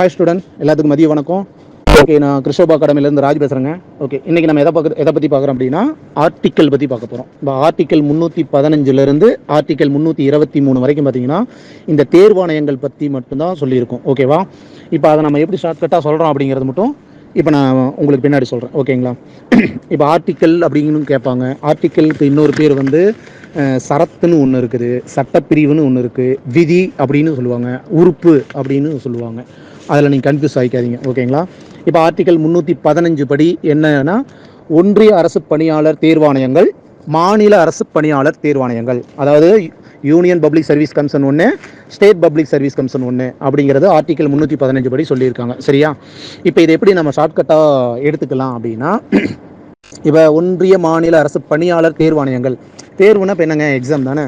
Hi student எல்லாத்துக்கும் மதிய வணக்கம். ஓகே நான் கிருஷ்ணபா அகாடமிலேருந்து ராஜ் பேசுகிறேங்க ஓகே இன்றைக்கி நம்ம எதை பார்க்க எதை பற்றி பார்க்குறோம் அப்படின்னா ஆர்டிக்கல் பற்றி பார்க்க போகிறோம் இப்போ ஆர்டிக்கல் முந்நூற்றி பதினஞ்சுலேருந்து ஆர்டிக்கல் முந்நூற்றி இருபத்தி மூணு வரைக்கும் பார்த்தீங்கன்னா இந்த தேர்வாணையங்கள் பற்றி மட்டும்தான் சொல்லியிருக்கோம். ஓகேவா இப்போ அதை நம்ம எப்படி ஷார்ட்கட்டாக சொல்கிறோம் அப்படிங்கிறது மட்டும் இப்போ நான் உங்களுக்கு பின்னாடி சொல்கிறேன் ஓகேங்களா இப்போ ஆர்டிக்கல் அப்படின்னு கேட்பாங்க. ஆர்டிக்கலுக்கு இன்னொரு பேர் வந்து சரத்துன்னு ஒன்று இருக்குது சட்டப்பிரிவுன்னு ஒன்று இருக்குது விதி அப்படின்னு சொல்லுவாங்க உறுப்பு அப்படின்னு சொல்லுவாங்க. அதில் நீங்கள் கன்ஃபியூஸ் ஆகிக்காதீங்க ஓகேங்களா? இப்போ ஆர்டிக்கல் முந்நூற்றி பதினஞ்சு படி என்னன்னா ஒன்றிய அரசு பணியாளர் தேர்வாணையங்கள் மாநில அரசு பணியாளர் தேர்வாணையங்கள். அதாவது யூனியன் பப்ளிக் சர்வீஸ் கமிஷன் ஒன்று ஸ்டேட் பப்ளிக் சர்வீஸ் கமிஷன் ஒன்று அப்படிங்கிறது ஆர்டிக்கல் முந்நூற்றி பதினஞ்சு படி சொல்லியிருக்காங்க. சரியா? இப்போ இதை எப்படி நம்ம ஷார்ட்கட்டாக எடுத்துக்கலாம் அப்படின்னா இப்போ ஒன்றிய மாநில அரசு பணியாளர் தேர்வாணையங்கள். தேர்வுனா இப்போ என்னங்க? எக்ஸாம் தானே?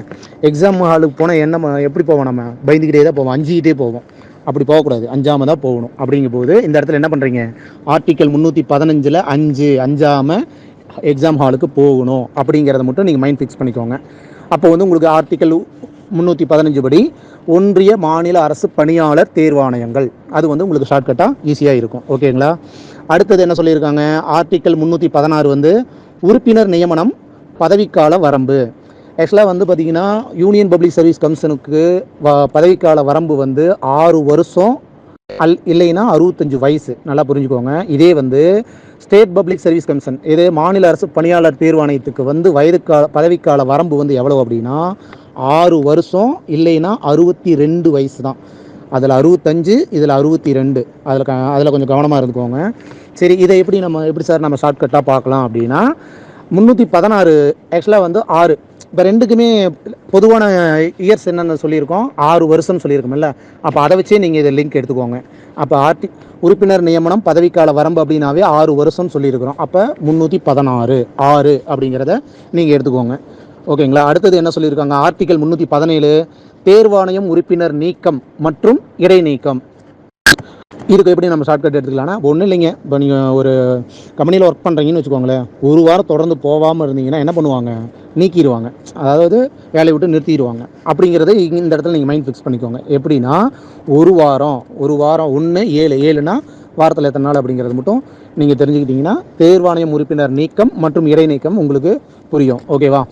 எக்ஸாம் ஹாலுக்கு போனால் என்ன எப்படி போவோம் நம்ம? பயந்துக்கிட்டே தான் போவோம் அஞ்சுக்கிட்டே போவோம். அப்படி போகக்கூடாது. அஞ்சாமல் தான் போகணும். அப்படிங்கும் போது இந்த இடத்துல என்ன பண்ணுறீங்க ஆர்டிக்கல் முந்நூற்றி பதினஞ்சில் அஞ்சு அஞ்சாமல் எக்ஸாம் ஹாலுக்கு போகணும். அப்படிங்கிறத மட்டும் நீங்கள் மைண்ட் ஃபிக்ஸ் பண்ணிக்கோங்க. அப்போ வந்து உங்களுக்கு ஆர்டிக்கல் முந்நூற்றி பதினஞ்சு படி ஒன்றிய மாநில அரசு பணியாளர் தேர்வாணையங்கள். அது வந்து உங்களுக்கு ஷார்ட்கட்டாக ஈஸியாக இருக்கும். ஓகேங்களா அடுத்தது என்ன சொல்லியிருக்காங்க? ஆர்டிக்கல் முந்நூற்றி பதினாறு வந்து உறுப்பினர் நியமனம் பதவிக்கால வரம்பு. ஆக்சுவலாக வந்து பார்த்தீங்கன்னா யூனியன் பப்ளிக் சர்வீஸ் கமிஷனுக்கு வ பதவிக்கால வரம்பு வந்து ஆறு வருஷம் அல் இல்லைன்னா அறுபத்தஞ்சு வயசு. நல்லா புரிஞ்சுக்கோங்க. இதே வந்து ஸ்டேட் பப்ளிக் சர்வீஸ் கமிஷன் இதே மாநில அரசு பணியாளர் தேர்வாணையத்துக்கு வந்து வயதுக்கால பதவிக்கால வரம்பு வந்து எவ்வளோ அப்படின்னா ஆறு வருஷம் இல்லைன்னா அறுபத்தி ரெண்டு வயசு தான் அதில் அறுபத்தஞ்சு இதில் அறுபத்தி ரெண்டு அதில் க அதில் கொஞ்சம் கவனமாக இருந்துக்கோங்க. சரி இதை எப்படி நம்ம எப்படி சார் நம்ம ஷார்ட்கட்டாக பார்க்கலாம் அப்படின்னா முந்நூற்றி பதினாறு ஆக்சுவலாக வந்து ஆறு. இப்போ ரெண்டுக்குமே பொதுவான இயர்ஸ் என்னென்ன சொல்லியிருக்கோம். ஆறு வருஷம்னு சொல்லியிருக்கோம்ல. அப்போ அதை வச்சே நீங்கள் இதை லிங்க் எடுத்துக்கோங்க. அப்போ ஆர்டி உறுப்பினர் நியமனம் பதவிக்கால வரம்பு அப்படின்னாவே ஆறு வருஷம்னு சொல்லியிருக்கிறோம். அப்போ முந்நூற்றி பதினாறு ஆறு அப்படிங்கிறத நீங்கள் எடுத்துக்கோங்க. ஓகேங்களா? அடுத்தது என்ன சொல்லியிருக்காங்க? ஆர்டிகல் முந்நூற்றி பதினேழு தேர்வாணையம் உறுப்பினர் நீக்கம் மற்றும் இடைநீக்கம். இதுக்கு எப்படி நம்ம ஷார்ட்கட் எடுத்துக்கலாம்னா ஒன்றும் இல்லைங்க. இப்போ நீங்கள் ஒரு கம்பெனியில் ஒர்க் பண்ணுறீங்கன்னு வச்சுக்கோங்களேன். ஒரு வாரம் தொடர்ந்து போகாமல் இருந்தீங்கன்னா என்ன பண்ணுவாங்க? நீக்கிடுவாங்க. அதாவது வேலையை விட்டு நிறுத்திடுவாங்க. அப்படிங்கிறத இந்த இடத்துல நீங்கள் மைண்ட் ஃபிக்ஸ் பண்ணிக்கோங்க. எப்படின்னா ஒரு வாரம் ஒரு வாரம் ஒன்று ஏழு ஏழுனா வாரத்தில் எத்தனை நாள் அப்படிங்கிறது மட்டும் நீங்கள் தெரிஞ்சுக்கிட்டீங்கன்னா தேர்வாணையம் உறுப்பினர் நீக்கம் மற்றும் இடைநீக்கம் உங்களுக்கு புரியும். ஓகேவா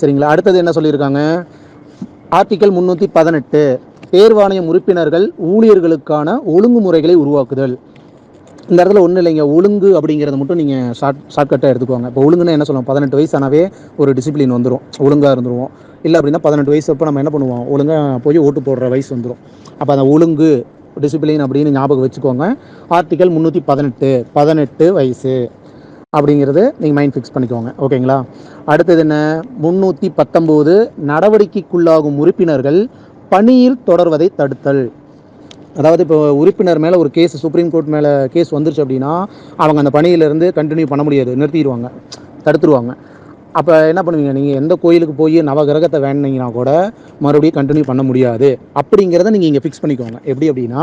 சரிங்களா? அடுத்தது என்ன சொல்லியிருக்காங்க? ஆர்டிக்கல் முந்நூற்றி பதினெட்டு. தேர்வாணையம் உறுப்பினர்கள் ஊழியர்களுக்கான ஒழுங்குமுறைகளை உருவாக்குதல். இந்த இடத்துல ஒன்றும் இல்லைங்க. ஒழுங்கு அப்படிங்கிறத மட்டும் நீங்கள் ஷார்ட் ஷார்ட்கட்டாக எடுத்துக்கோங்க. இப்போ ஒழுங்குன்னா என்ன சொல்லுவோம்? பதினெட்டு வயசானாவே ஒரு டிசிப்ளின் வந்துடும் ஒழுங்காக இருந்துருவோம். இல்லை அப்படின்னா பதினெட்டு வயசு அப்போ நம்ம என்ன பண்ணுவோம்? ஒழுங்காக போய் ஓட்டு போடுற வயசு வந்துடும் அப்போ அந்த ஒழுங்கு டிசிப்ளின் அப்படின்னு ஞாபகம் வச்சுக்கோங்க. ஆர்டிக்கல் முந்நூற்றி பதினெட்டு பதினெட்டு வயசு அப்படிங்கிறது நீங்கள் மைண்ட் ஃபிக்ஸ் பண்ணிக்கோங்க. ஓகேங்களா? அடுத்தது என்ன? முந்நூற்றி பத்தொம்போது நடவடிக்கைக்குள்ளாகும் உறுப்பினர்கள் பணியில் தொடர்வதை தடுத்தல். அதாவது இப்போ உறுப்பினர் மேலே ஒரு கேஸ் சுப்ரீம் கோர்ட் மேலே கேஸ் வந்துருச்சு அப்படின்னா அவங்க அந்த பணியிலேருந்து கண்டினியூ பண்ண முடியாது நிறுத்திடுவாங்க தடுத்துருவாங்க. அப்போ என்ன பண்ணுவீங்க? நீங்கள் எந்த கோயிலுக்கு போய் நவகிரகத்தை வேணுனீங்கன்னா கூட மறுபடியும் கண்டினியூ பண்ண முடியாது. அப்படிங்கிறத நீங்கள் இங்கே ஃபிக்ஸ் பண்ணிக்கோங்க. எப்படி அப்படின்னா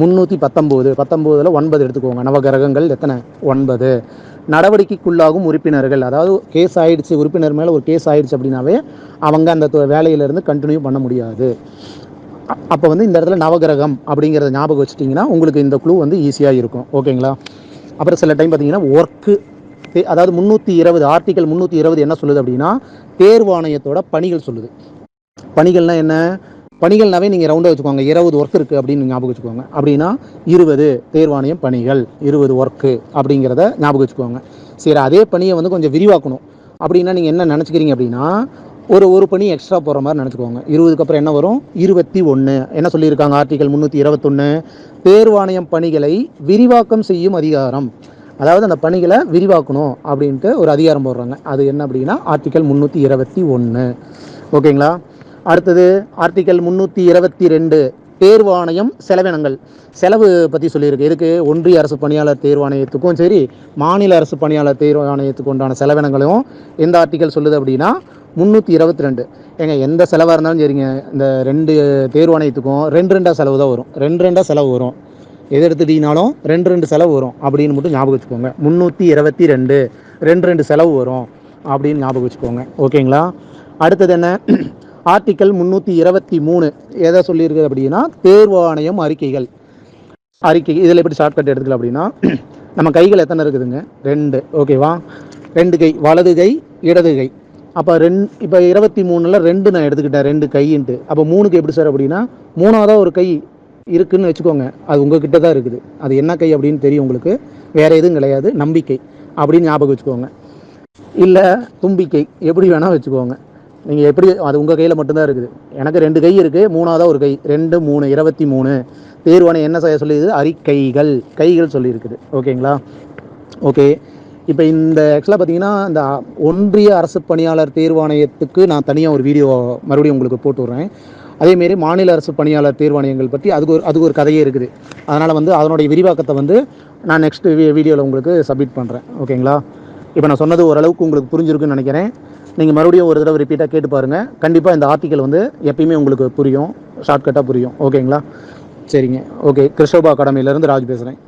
முந்நூற்றி பத்தொம்போது பத்தொம்போதில் ஒன்பது எடுத்துக்கோங்க. நவகிரகங்கள் எத்தனை? ஒன்பது. நடவடிக்கைக்குள்ளாகும் உறுப்பினர்கள். அதாவது கேஸ் ஆயிடுச்சு உறுப்பினர் மேலே ஒரு கேஸ் ஆயிடுச்சு அப்படின்னாவே அவங்க அந்த தொ- வேலையிலேருந்து கண்டினியூ பண்ண முடியாது. அப்போ வந்து இந்த இடத்துல நவகிரகம் அப்படிங்கிறத ஞாபகம் வச்சுட்டிங்கன்னா உங்களுக்கு இந்த குழு வந்து ஈஸியாக இருக்கும். ஓகேங்களா அப்புறம் சில டைம் பார்த்தீங்கன்னா ஒர்க்கு அதாவது முந்நூற்றி இருபது ஆர்டிக்கல் முந்நூற்றி இருபது என்ன சொல்லுது அப்படின்னா தேர்வாணையத்தோட பணிகள் சொல்லுது. பணிகள்னால் என்ன? பணிகள்னாவே நீங்கள் ரவுண்டாக வச்சுக்கோங்க. இருபது ஒர்க் இருக்குது அப்படின்னு ஞாபகம் வச்சுக்கோங்க. அப்படின்னா இருபது தேர்வாணையம் பணிகள் இருபது ஒர்க்கு அப்படிங்கிறத ஞாபகம் வச்சுக்கோங்க. சரி அதே பணியை வந்து கொஞ்சம் விரிவாக்கணும். அப்படின்னா நீங்கள் என்ன நினச்சிக்கிறீங்க அப்படின்னா ஒரு ஒரு பணி எக்ஸ்ட்ரா போகிற மாதிரி நினச்சிக்கோங்க. இருபதுக்கு அப்புறம் என்ன வரும்? இருபத்தி ஒன்று என்ன சொல்லியிருக்காங்க? ஆர்டிகல் முந்நூற்றி இருபத்தொன்று தேர்வாணையம் பணிகளை விரிவாக்கம் செய்யும் அதிகாரம். அதாவது அந்த பணிகளை விரிவாக்கணும் அப்படின்ட்டு ஒரு அதிகாரம் போடுறாங்க. அது என்ன அப்படின்னா ஆர்டிகல் முந்நூற்றி இருபத்தி ஒன்று ஓகேங்களா? அடுத்தது ஆர்டிக்கல் முந்நூற்றி இருபத்தி ரெண்டு தேர்வாணையம் செலவினங்கள். செலவு பற்றி சொல்லியிருக்கு. இதுக்கு ஒன்றிய அரசு பணியாளர் தேர்வாணையத்துக்கும் சரி மாநில அரசு பணியாளர் தேர்வாணையத்துக்கு உண்டான செலவினங்களையும் எந்த ஆர்டிக்கல் சொல்லுது அப்படின்னா முந்நூற்றி இருபத்தி ரெண்டு. ஏங்க எந்த செலவாக இருந்தாலும் சரிங்க இந்த ரெண்டு தேர்வாணையத்துக்கும் ரெண்டு ரெண்டாக செலவு தான் வரும். ரெண்டு ரெண்டாக செலவு வரும். எது எடுத்துட்டீங்கனாலும் ரெண்டு ரெண்டு செலவு வரும் அப்படின்னு மட்டும் ஞாபகம் வச்சுக்கோங்க. முந்நூற்றி இருபத்தி ரெண்டு. ரெண்டு ரெண்டு செலவு வரும் அப்படின்னு ஞாபகம் வச்சுக்கோங்க. ஓகேங்களா? அடுத்தது என்ன? ஆர்டிக்கல் முந்நூற்றி இருபத்தி மூணு எதை சொல்லியிருக்கு அப்படின்னா தேர்வாணையம் அறிக்கைகள். அறிக்கை இதில் எப்படி ஷார்ட்கட் எடுத்துக்கலாம் அப்படின்னா நம்ம கைகள் எத்தனை இருக்குதுங்க? ரெண்டு. ஓகேவா ரெண்டு கை வலது கை இடது கை. அப்போ ரெண் இப்போ இருபத்தி மூணில் ரெண்டு நான் எடுத்துக்கிட்டேன் ரெண்டு கைன்ட்டு. அப்போ மூணுக்கு எப்படி சார் அப்படின்னா மூணாவதாக ஒரு கை இருக்குன்னு வச்சுக்கோங்க. அது உங்ககிட்ட தான் இருக்குது. அது என்ன கை அப்படின்னு தெரியும் உங்களுக்கு. வேற எதுவும் கிடையாது. நம்பிக்கை அப்படின்னு ஞாபகம் வச்சுக்கோங்க. இல்லை தும்பிக்கை. எப்படி வேணால் வச்சுக்கோங்க. நீங்கள் எப்படி அது உங்கள் கையில் மட்டும்தான் இருக்குது. எனக்கு ரெண்டு கை இருக்குது மூணாவதாக ஒரு கை. ரெண்டு மூணு இருபத்தி மூணு. தேர்வானை என்ன செய்ய சொல்லியிருக்குது? அறிக்கைகள் கைகள் சொல்லியிருக்குது. ஓகேங்களா? ஓகே. இப்போ இந்த ஆக்சுவலாக பார்த்தீங்கன்னா இந்த ஒன்றிய அரசு பணியாளர் தேர்வாணையத்துக்கு நான் தனியாக ஒரு வீடியோ மறுபடியும் உங்களுக்கு போட்டு விட்றேன். அதேமாரி மாநில அரசு பணியாளர் தேர்வாணையங்கள் பற்றி அதுக்கு ஒரு அதுக்கு ஒரு கதையே இருக்குது. அதனால் வந்து அதனுடைய விரிவாக்கத்தை வந்து நான் நெக்ஸ்ட் வீடியோவில் உங்களுக்கு சப்மிட் பண்ணுறேன் ஓகேங்களா? இப்போ நான் சொன்னது ஓரளவுக்கு உங்களுக்கு புரிஞ்சிருக்குன்னு நினைக்கிறேன். நீங்கள் மறுபடியும் ஒரு தடவை ரிப்பீட்டாக கேட்டு பாருங்கள் கண்டிப்பாக இந்த ஆர்டிக்கல் வந்து எப்பயுமே உங்களுக்கு புரியும். ஷார்ட்கட்டாக புரியும். ஓகேங்களா சரிங்க. ஓகே கிருஷ்ணபா அகாடமியிலேருந்து ராஜ் பேசுகிறேன்